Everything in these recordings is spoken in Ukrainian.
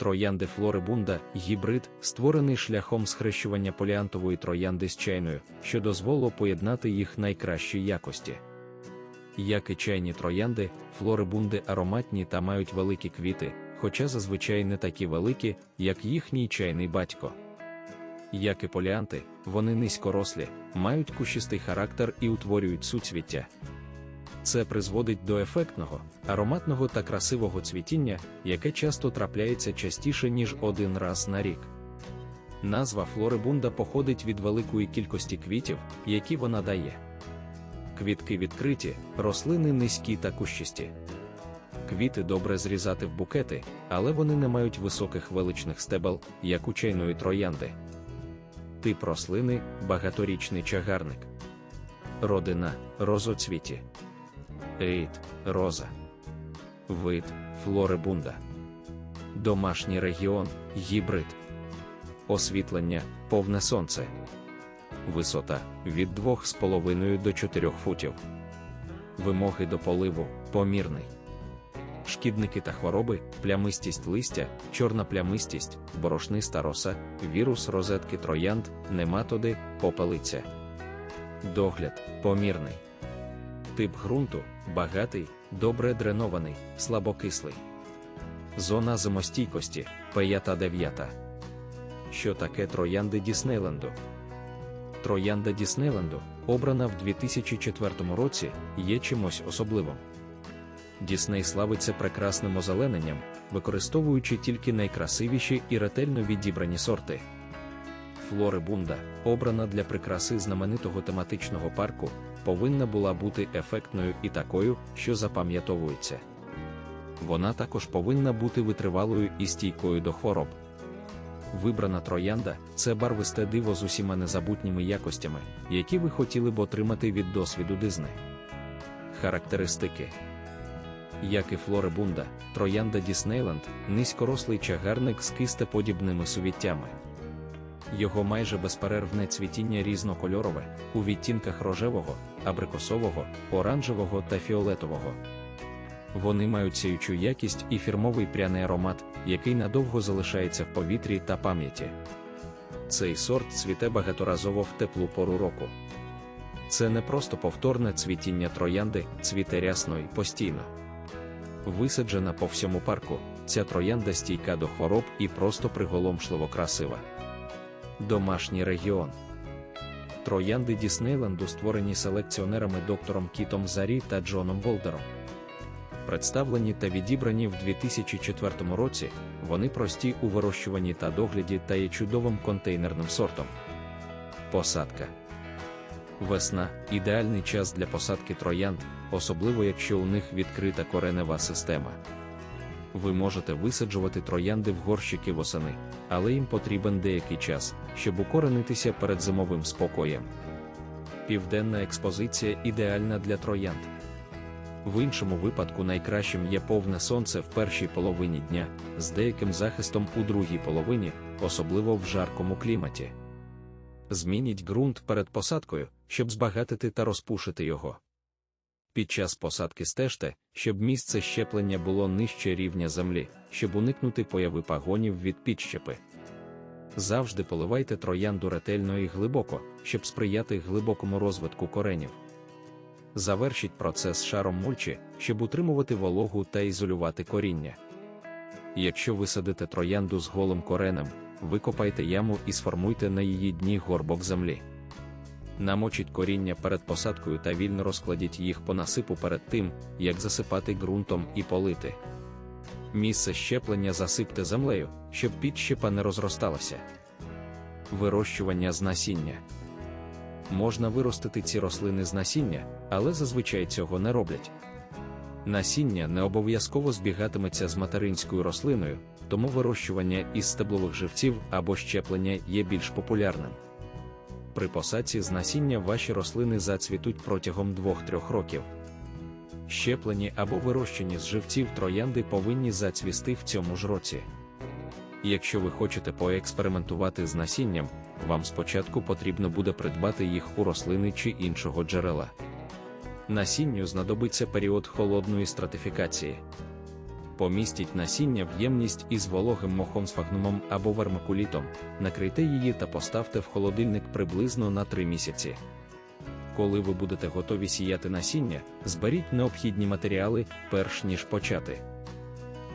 Троянди флорибунда гібрид, створений шляхом схрещування поліантової троянди з чайною, що дозволило поєднати їх найкращі якості. Як і чайні троянди, флорибунди ароматні та мають великі квіти, хоча зазвичай не такі великі, як їхній чайний батько. Як і поліанти, вони низькорослі, мають кущистий характер і утворюють суцвіття. Це призводить до ефектного, ароматного та красивого цвітіння, яке часто трапляється частіше, ніж один раз на рік. Назва флорибунда походить від великої кількості квітів, які вона дає. Квітки відкриті, рослини низькі та кущисті. Квіти добре зрізати в букети, але вони не мають високих величних стебел, як у чайної троянди. Тип рослини багаторічний чагарник. Родина розоцвіті. Рід роза. Вид флорибунда. Домашній регіон гібрид. Освітлення повне сонце. Висота від 2,5 до 4 футів. Вимоги до поливу помірний. Шкідники та хвороби, плямистість листя, чорна плямистість, борошниста роса, вірус розетки троянд, нематоди, попелиця. Догляд помірний. Тип ґрунту багатий, добре дренований, слабокислий. Зона зимостійкості 5-9. Що таке троянди Діснейленду? Троянда Діснейленду, обрана в 2004 році, є чимось особливим. Дісней славиться прекрасним озелененням, використовуючи тільки найкрасивіші і ретельно відібрані сорти. Флорибунда, обрана для прикраси знаменитого тематичного парку, повинна була бути ефектною і такою, що запам'ятовується. Вона також повинна бути витривалою і стійкою до хвороб. Вибрана троянда це барвисте диво з усіма незабутніми якостями, які ви хотіли б отримати від досвіду Дизни. Характеристики як і флорибунда, троянда Діснейленд низькорослий чагарник з кистеподібними сувіттями. Його майже безперервне цвітіння різнокольорове, у відтінках рожевого, абрикосового, оранжевого та фіолетового. Вони мають сіючу якість і фірмовий пряний аромат, який надовго залишається в повітрі та пам'яті. Цей сорт цвіте багаторазово в теплу пору року. Це не просто повторне цвітіння троянди, цвіте рясно й постійно. Висаджена по всьому парку, ця троянда стійка до хвороб і просто приголомшливо красива. Домашній регіон. Троянди Діснейленду створені селекціонерами доктором Кітом Зарі та Джоном Волдером. Представлені та відібрані в 2004 році, вони прості у вирощуванні та догляді та є чудовим контейнерним сортом. Посадка. Весна ідеальний час для посадки троянд, особливо якщо у них відкрита коренева система. Ви можете висаджувати троянди в горщики восени, але їм потрібен деякий час, щоб укоренитися перед зимовим спокоєм. Південна експозиція ідеальна для троянд. В іншому випадку найкращим є повне сонце в першій половині дня, з деяким захистом у другій половині, особливо в жаркому кліматі. Змініть ґрунт перед посадкою, щоб збагатити та розпушити його. Під час посадки стежте, щоб місце щеплення було нижче рівня землі, щоб уникнути появи пагонів від підщепи. Завжди поливайте троянду ретельно і глибоко, щоб сприяти глибокому розвитку коренів. Завершіть процес шаром мульчі, щоб утримувати вологу та ізолювати коріння. Якщо ви садите троянду з голим коренем, викопайте яму і сформуйте на її дні горбок землі. Намочіть коріння перед посадкою та вільно розкладіть їх по насипу перед тим, як засипати ґрунтом і полити. Місце щеплення засипте землею, щоб підщепа не розросталася. Вирощування з насіння. Можна виростити ці рослини з насіння, але зазвичай цього не роблять. Насіння не обов'язково збігатиметься з материнською рослиною, тому вирощування із стеблових живців або щеплення є більш популярним. При посадці з насіння ваші рослини зацвітуть протягом 2-3 років. Щеплені або вирощені з живців троянди повинні зацвісти в цьому ж році. Якщо ви хочете поекспериментувати з насінням, вам спочатку потрібно буде придбати їх у рослини чи іншого джерела. Насінню знадобиться період холодної стратифікації. Помістіть насіння в ємність із вологим мохом з фагнумом або вермикулітом, накрийте її та поставте в холодильник приблизно на 3 місяці. Коли ви будете готові сіяти насіння, зберіть необхідні матеріали, перш ніж почати.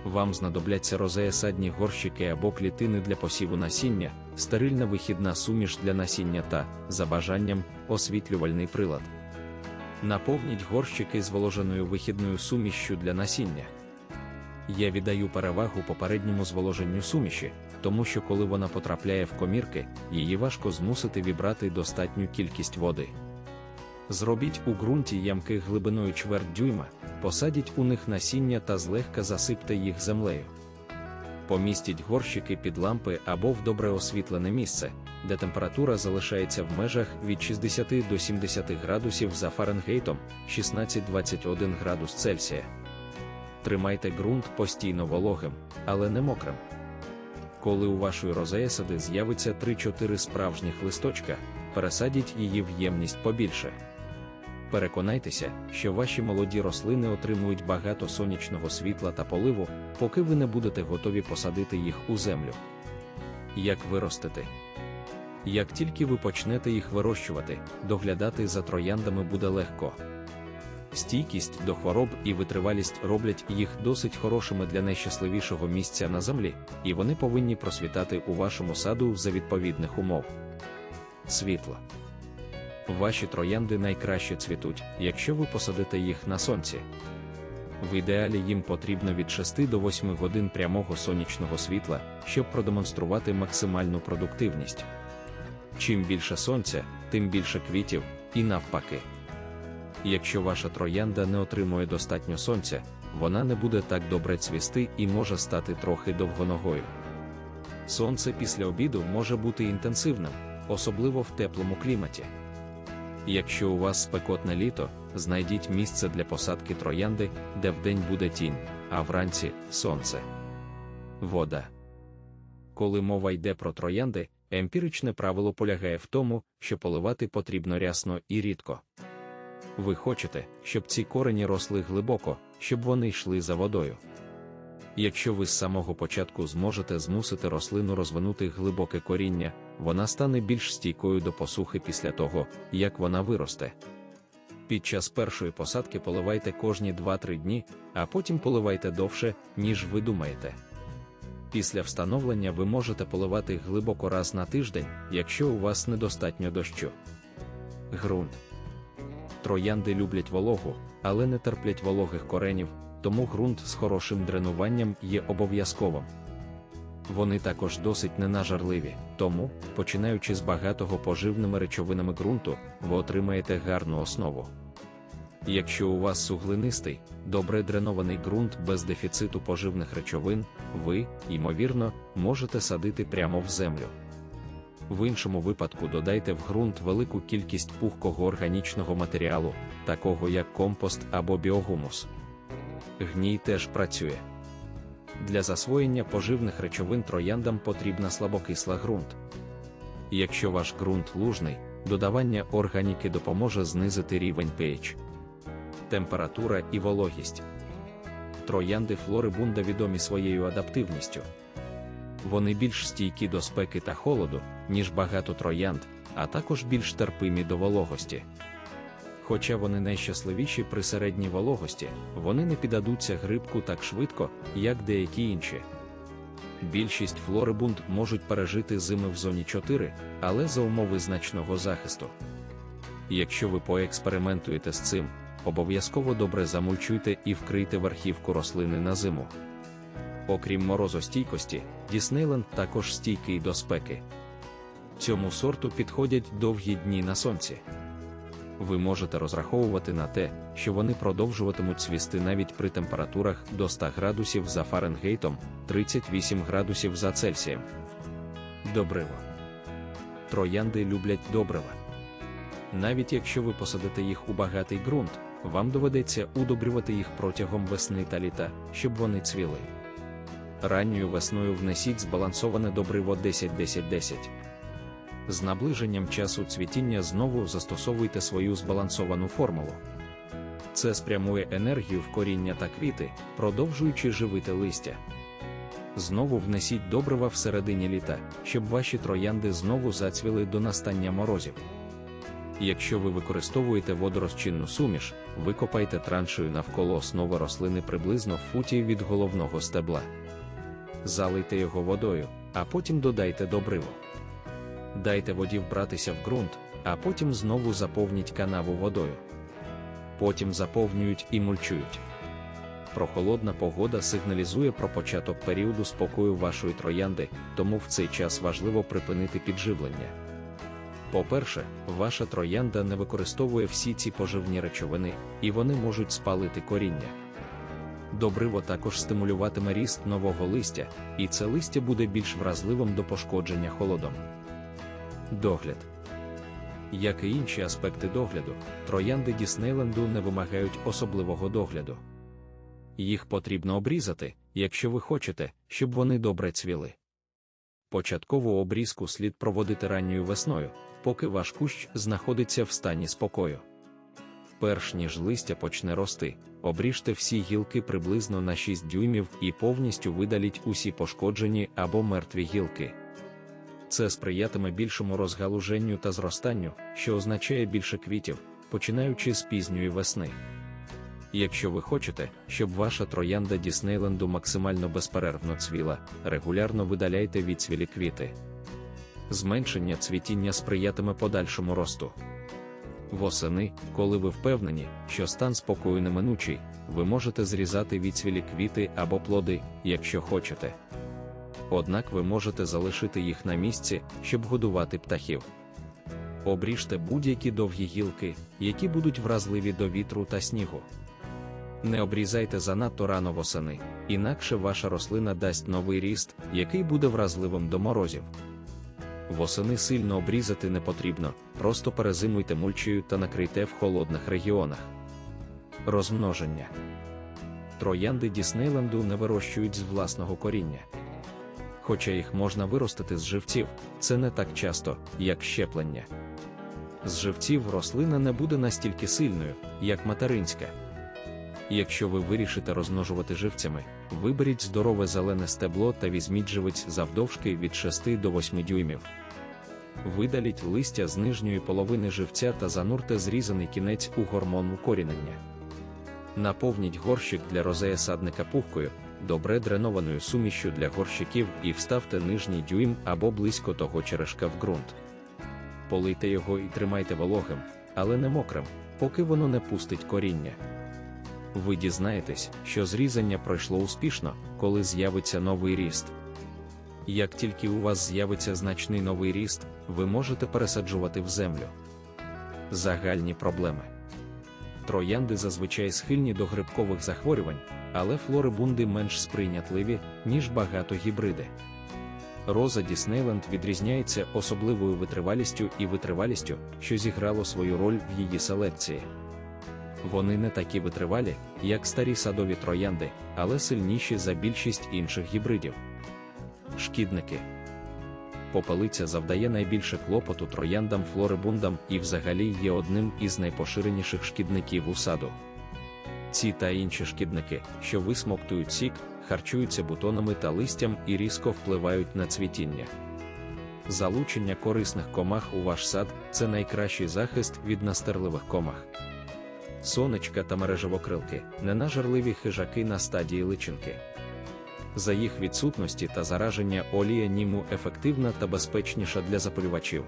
Вам знадобляться розеясадні горщики або клітини для посіву насіння, стерильна вихідна суміш для насіння та, за бажанням, освітлювальний прилад. Наповніть горщики зволоженою вихідною сумішшю для насіння. Я віддаю перевагу попередньому зволоженню суміші, тому що коли вона потрапляє в комірки, її важко змусити вібрати достатню кількість води. Зробіть у ґрунті ямки глибиною чверть дюйма, посадіть у них насіння та злегка засипте їх землею. Помістіть горщики під лампи або в добре освітлене місце, де температура залишається в межах від 60 до 70 градусів за Фаренгейтом 16-21 градус Цельсія. Тримайте ґрунт постійно вологим, але не мокрим. Коли у вашої розеясади з'явиться 3-4 справжніх листочка, пересадіть її в ємність побільше. Переконайтеся, що ваші молоді рослини отримують багато сонячного світла та поливу, поки ви не будете готові посадити їх у землю. Як виростити? Як тільки ви почнете їх вирощувати, доглядати за трояндами буде легко. Стійкість до хвороб і витривалість роблять їх досить хорошими для найщасливішого місця на землі, і вони повинні просвітати у вашому саду за відповідних умов. Світло. Ваші троянди найкраще цвітуть, якщо ви посадите їх на сонці. В ідеалі їм потрібно від 6 до 8 годин прямого сонячного світла, щоб продемонструвати максимальну продуктивність. Чим більше сонця, тим більше квітів, і навпаки. Якщо ваша троянда не отримує достатньо сонця, вона не буде так добре цвісти і може стати трохи довгоногою. Сонце після обіду може бути інтенсивним, особливо в теплому кліматі. Якщо у вас спекотне літо, знайдіть місце для посадки троянди, де вдень буде тінь, а вранці сонце. Вода. Коли мова йде про троянди, емпіричне правило полягає в тому, що поливати потрібно рясно і рідко. Ви хочете, щоб ці корені росли глибоко, щоб вони йшли за водою. Якщо ви з самого початку зможете змусити рослину розвинути глибоке коріння, вона стане більш стійкою до посухи після того, як вона виросте. Під час першої посадки поливайте кожні 2-3 дні, а потім поливайте довше, ніж ви думаєте. Після встановлення ви можете поливати глибоко раз на тиждень, якщо у вас недостатньо дощу. Грунт. Троянди люблять вологу, але не терплять вологих коренів, тому ґрунт з хорошим дренуванням є обов'язковим. Вони також досить ненажарливі, тому, починаючи з багатого поживними речовинами ґрунту, ви отримаєте гарну основу. Якщо у вас суглинистий, добре дренований ґрунт без дефіциту поживних речовин, ви, ймовірно, можете садити прямо в землю. В іншому випадку додайте в ґрунт велику кількість пухкого органічного матеріалу, такого як компост або біогумус. Гній теж працює. Для засвоєння поживних речовин трояндам потрібна слабокисла ґрунт. Якщо ваш ґрунт лужний, додавання органіки допоможе знизити рівень pH. Температура і вологість. Троянди флорибунда відомі своєю адаптивністю. Вони більш стійкі до спеки та холоду, ніж багато троянд, а також більш терпимі до вологості. Хоча вони найщасливіші при середній вологості, вони не піддадуться грибку так швидко, як деякі інші. Більшість флорибунд можуть пережити зими в зоні 4, але за умови значного захисту. Якщо ви поекспериментуєте з цим, обов'язково добре замульчуйте і вкрийте верхівку рослини на зиму. Окрім морозостійкості, Діснейленд також стійкий до спеки. Цьому сорту підходять довгі дні на сонці. Ви можете розраховувати на те, що вони продовжуватимуть цвісти навіть при температурах до 100 градусів за Фаренгейтом, 38 градусів за Цельсієм. Добриво. Троянди люблять добрива. Навіть якщо ви посадите їх у багатий ґрунт, вам доведеться удобрювати їх протягом весни та літа, щоб вони цвіли. Ранньою весною внесіть збалансоване добриво 10-10-10. З наближенням часу цвітіння знову застосовуйте свою збалансовану формулу. Це спрямує енергію в коріння та квіти, продовжуючи живити листя. Знову внесіть добрива всередині літа, щоб ваші троянди знову зацвіли до настання морозів. Якщо ви використовуєте водорозчинну суміш, викопайте траншею навколо основи рослини приблизно в футі від головного стебла. Залийте його водою, а потім додайте добриво. Дайте воді вбратися в ґрунт, а потім знову заповніть канаву водою. Потім заповнюють і мульчують. Прохолодна погода сигналізує про початок періоду спокою вашої троянди, тому в цей час важливо припинити підживлення. По-перше, ваша троянда не використовує всі ці поживні речовини, і вони можуть спалити коріння. Добриво також стимулюватиме ріст нового листя, і це листя буде більш вразливим до пошкодження холодом. Догляд. Як і інші аспекти догляду, троянди Діснейленду не вимагають особливого догляду. Їх потрібно обрізати, якщо ви хочете, щоб вони добре цвіли. Початкову обрізку слід проводити ранньою весною, поки ваш кущ знаходиться в стані спокою. Перш ніж листя почне рости, обріжте всі гілки приблизно на 6 дюймів і повністю видаліть усі пошкоджені або мертві гілки. Це сприятиме більшому розгалуженню та зростанню, що означає більше квітів, починаючи з пізньої весни. Якщо ви хочете, щоб ваша троянда Діснейленду максимально безперервно цвіла, регулярно видаляйте відцвілі квіти. Зменшення цвітіння сприятиме подальшому росту. Восени, коли ви впевнені, що стан спокою неминучий, ви можете зрізати відцвілі квіти або плоди, якщо хочете. Однак ви можете залишити їх на місці, щоб годувати птахів. Обріжте будь-які довгі гілки, які будуть вразливі до вітру та снігу. Не обрізайте занадто рано восени, інакше ваша рослина дасть новий ріст, який буде вразливим до морозів. Восени сильно обрізати не потрібно, просто перезимуйте мульчею та накрийте в холодних регіонах. Розмноження Троянди Діснейленду не вирощують з власного коріння. Хоча їх можна виростити з живців, це не так часто, як щеплення. З живців рослина не буде настільки сильною, як материнська. Якщо ви вирішите розмножувати живцями, виберіть здорове зелене стебло та візьміть живець завдовжки від 6 до 8 дюймів. Видаліть листя з нижньої половини живця та занурте зрізаний кінець у гормон укорінення. Наповніть горщик для розея садника пухкою, добре дренованою сумішю для горщиків і вставте нижній дюйм або близько того черешка в ґрунт. Полийте його і тримайте вологим, але не мокрим, поки воно не пустить коріння. Ви дізнаєтесь, що зрізання пройшло успішно, коли з'явиться новий ріст. Як тільки у вас з'явиться значний новий ріст, ви можете пересаджувати в землю. Загальні проблеми. Троянди зазвичай схильні до грибкових захворювань, але флорибунди менш сприйнятливі, ніж багато гібриди. Роза Діснейленд відрізняється особливою витривалістю і витривалістю, що зіграло свою роль в її селекції. Вони не такі витривалі, як старі садові троянди, але сильніші за більшість інших гібридів. Шкідники Попелиця завдає найбільше клопоту трояндам флорибундам і взагалі є одним із найпоширеніших шкідників у саду. Ці та інші шкідники, що висмоктують сік, харчуються бутонами та листям і різко впливають на цвітіння. Залучення корисних комах у ваш сад це найкращий захист від настирливих комах. Сонечка та мережевокрилки ненажерливі хижаки на стадії личинки. За їх відсутності та зараження олія німу ефективна та безпечніша для запалювачів.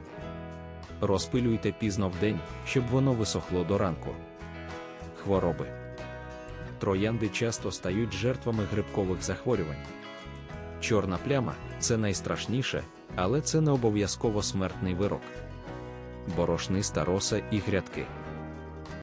Розпилюйте пізно вдень, щоб воно висохло до ранку. Хвороби троянди часто стають жертвами грибкових захворювань. Чорна пляма це найстрашніше, але це не обов'язково смертний вирок. Борошниста роса і грядки.